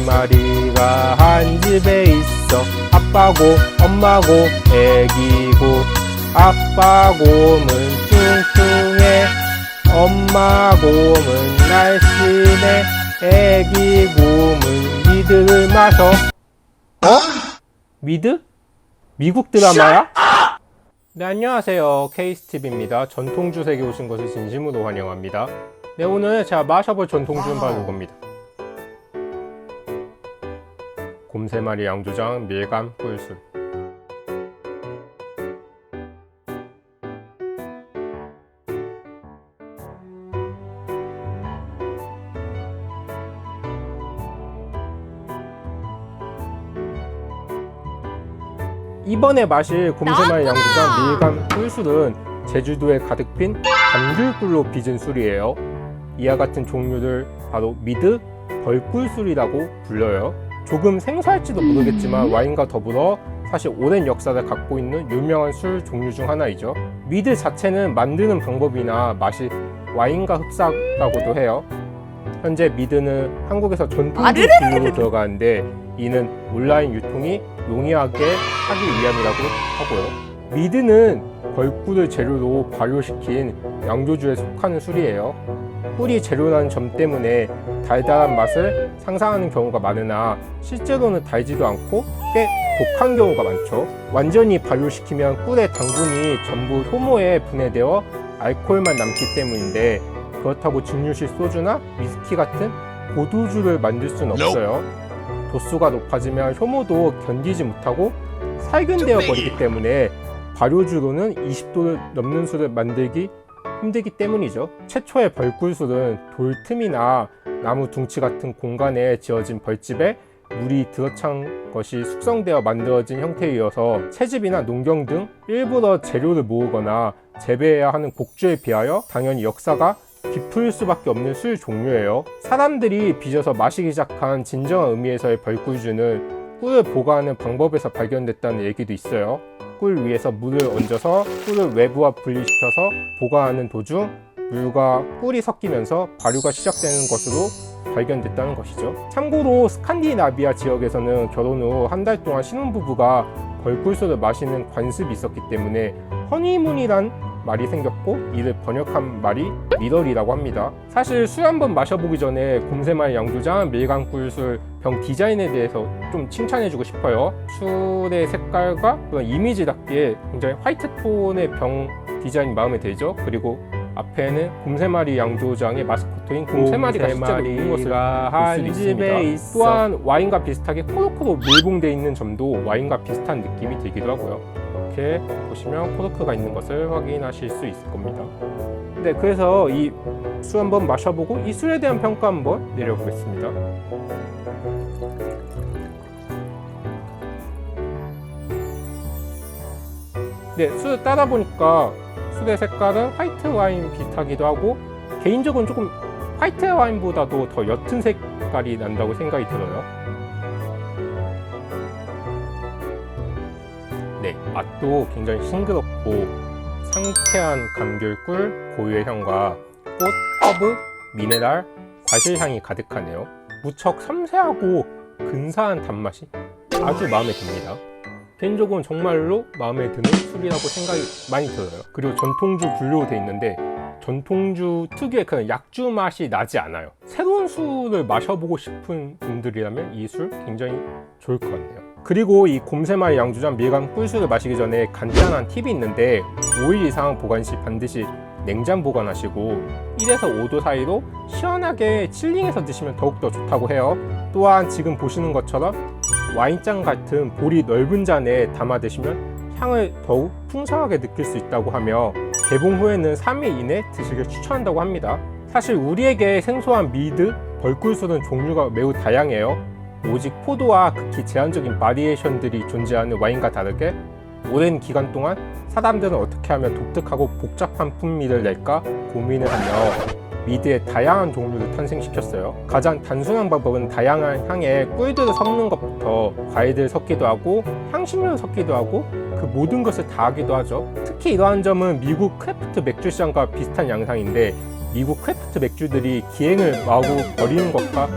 곰세 마리가 한 집에 있어 아빠고 엄마고 애기고 아빠 곰은 뚱뚱해 엄마 곰은 날씬해 애기 곰은 미드를 마셔 미드? 미국 드라마야? 네, 안녕하세요. 케이스티비입니다. 전통주 세계 오신 것을 진심으로 환영합니다. 네, 오늘 제가 마셔볼 전통주는 바로 이겁니다. 곰세마리 양조장 밀감 꿀술. 이번에 마실 곰세마리 양조장 밀감 꿀술은 제주도에 가득 핀 감귤꿀로 빚은 술이에요. 이와 같은 종류를 바로 미드 벌꿀술이라고 불려요. 조금 생소할지도 모르겠지만 와인과 더불어 사실 오랜 역사를 갖고 있는 유명한 술 종류 중 하나이죠. 미드 자체는 만드는 방법이나 맛이 와인과 흡사하다고도 해요. 현재 미드는 한국에서 전통주 분류로 들어가는데 이는 온라인 유통이 용이하게 하기 위함이라고 하고요. 미드는 벌꿀을 재료로 발효시킨 양조주에 속하는 술이에요. 꿀이 재료라는 점 때문에 달달한 맛을 상상하는 경우가 많으나 실제로는 달지도 않고 꽤 독한 경우가 많죠. 완전히 발효시키면 꿀의 당분이 전부 효모에 분해되어 알코올만 남기 때문인데 그렇다고 증류식 소주나 위스키 같은 고도주를 만들 수는 없어요. 도수가 높아지면 효모도 견디지 못하고 살균되어 버리기 때문에 발효주로는 20도를 넘는 술을 만들기 힘들기 때문이죠. 최초의 벌꿀술은 돌 틈이나 나무 둥치 같은 공간에 지어진 벌집에 물이 들어찬 것이 숙성되어 만들어진 형태이어서 채집이나 농경 등 일부러 재료를 모으거나 재배해야 하는 곡주에 비하여 당연히 역사가 깊을 수밖에 없는 술 종류예요. 사람들이 빚어서 마시기 시작한 진정한 의미에서의 벌꿀주는 꿀을 보관하는 방법에서 발견됐다는 얘기도 있어요. 꿀 위에서 물을 얹어서 꿀을 외부와 분리시켜서 보관하는 도중 물과 꿀이 섞이면서 발효가 시작되는 것으로 발견됐다는 것이죠. 참고로 스칸디나비아 지역에서는 결혼 후 한 달 동안 신혼부부가 벌꿀술을 마시는 관습이 있었기 때문에 허니문이란 말이 생겼고 이를 번역한 말이 미더리라고 합니다. 사실 술 한번 마셔보기 전에 곰새말 양조장 밀강꿀술 병 디자인에 대해서 좀 칭찬해주고 싶어요. 술의 색깔과 그런 이미지답게 굉장히 화이트 톤의 병 디자인이 마음에 들죠. 그리고 앞에는 곰새마리 양조장의 마스코트인 곰새마리가 실제로 있는 것을 볼수 있습니다. 또한 와인과 비슷하게 코르크로 밀봉되어 있는 점도 와인과 비슷한 느낌이 들기도 하고요. 이렇게 보시면 코르크가 있는 것을 확인하실 수 있을 겁니다. 네, 그래서 이 술 한번 마셔보고 이 술에 대한 평가 한번 내려보겠습니다. 네, 술 따다 보니까 술의 색깔은 화이트 와인 비슷하기도 하고 개인적으로 조금 화이트 와인보다도 더 옅은 색깔이 난다고 생각이 들어요. 네, 맛도 굉장히 싱그럽고 상쾌한 감귤꿀 고유의 향과 꽃, 허브, 미네랄, 과실향이 가득하네요. 무척 섬세하고 근사한 단맛이 아주 마음에 듭니다. 개인적으로 정말로 마음에 드는 술이라고 생각이 많이 들어요. 그리고 전통주 분류로 돼 있는데 전통주 특유의 그런 약주 맛이 나지 않아요. 새로운 술을 마셔보고 싶은 분들이라면 이 술 굉장히 좋을 것 같네요. 그리고 이 곰새마리 양주장 밀감 꿀술을 마시기 전에 간단한 팁이 있는데 5일 이상 보관 시 반드시 냉장 보관하시고 1에서 5도 사이로 시원하게 칠링해서 드시면 더욱더 좋다고 해요. 또한 지금 보시는 것처럼 와인잔 같은 볼이 넓은 잔에 담아 드시면 향을 더욱 풍성하게 느낄 수 있다고 하며 개봉 후에는 3일 이내 드시길 추천한다고 합니다. 사실 우리에게 생소한 미드, 벌꿀술은 종류가 매우 다양해요. 오직 포도와 극히 제한적인 바리에이션들이 존재하는 와인과 다르게 오랜 기간 동안 사람들은 어떻게 하면 독특하고 복잡한 풍미를 낼까 고민을 하며 미드의 다양한 종류를 탄생시켰어요. 가장 단순한 방법은 다양한 향에 꿀들을 섞는 것부터 과일들을 섞기도 하고 향신료를 섞기도 하고 그 모든 것을 다 하기도 하죠. 특히 이러한 점은 미국 크래프트 맥주 시장과 비슷한 양상인데 미국 크래프트 맥주들이 기행을 마구 버리는 것과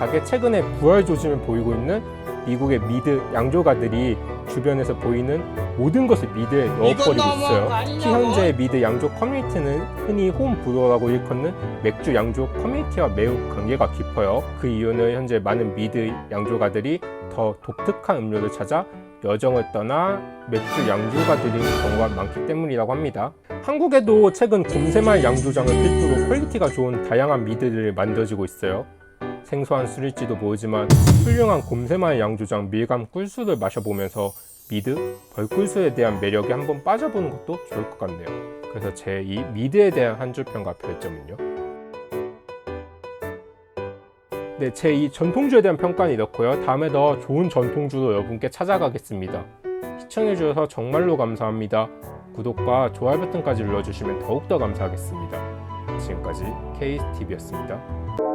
비슷하게 최근에 부활 조짐을 보이고 있는 미국의 미드 양조가들이 주변에서 보이는 모든 것을 미드에 넣어버리고 있어요. 특히 현재 미드 양조 커뮤니티는 흔히 홈브로라고 일컫는 맥주 양조 커뮤니티와 매우 관계가 깊어요. 그 이유는 현재 많은 미드 양조가들이 더 독특한 음료를 찾아 여정을 떠나 맥주 양조가 들인 경우가 많기 때문이라고 합니다. 한국에도 최근 곰새말 양조장을 필두로 퀄리티가 좋은 다양한 미드를 만들어지고 있어요. 생소한 술일지도 모르지만 훌륭한 곰새말 양조장 밀감 꿀술을 마셔보면서 미드, 벌꿀술에 대한 매력에 한번 빠져보는 것도 좋을 것 같네요. 그래서 제 이 미드에 대한 한 줄평과 별점은요. 네, 제 이 전통주에 대한 평가는 이렇고요. 다음에 더 좋은 전통주로 여러분께 찾아가겠습니다. 시청해주셔서 정말로 감사합니다. 구독과 좋아요 버튼까지 눌러주시면 더욱더 감사하겠습니다. 지금까지 KSTV였습니다.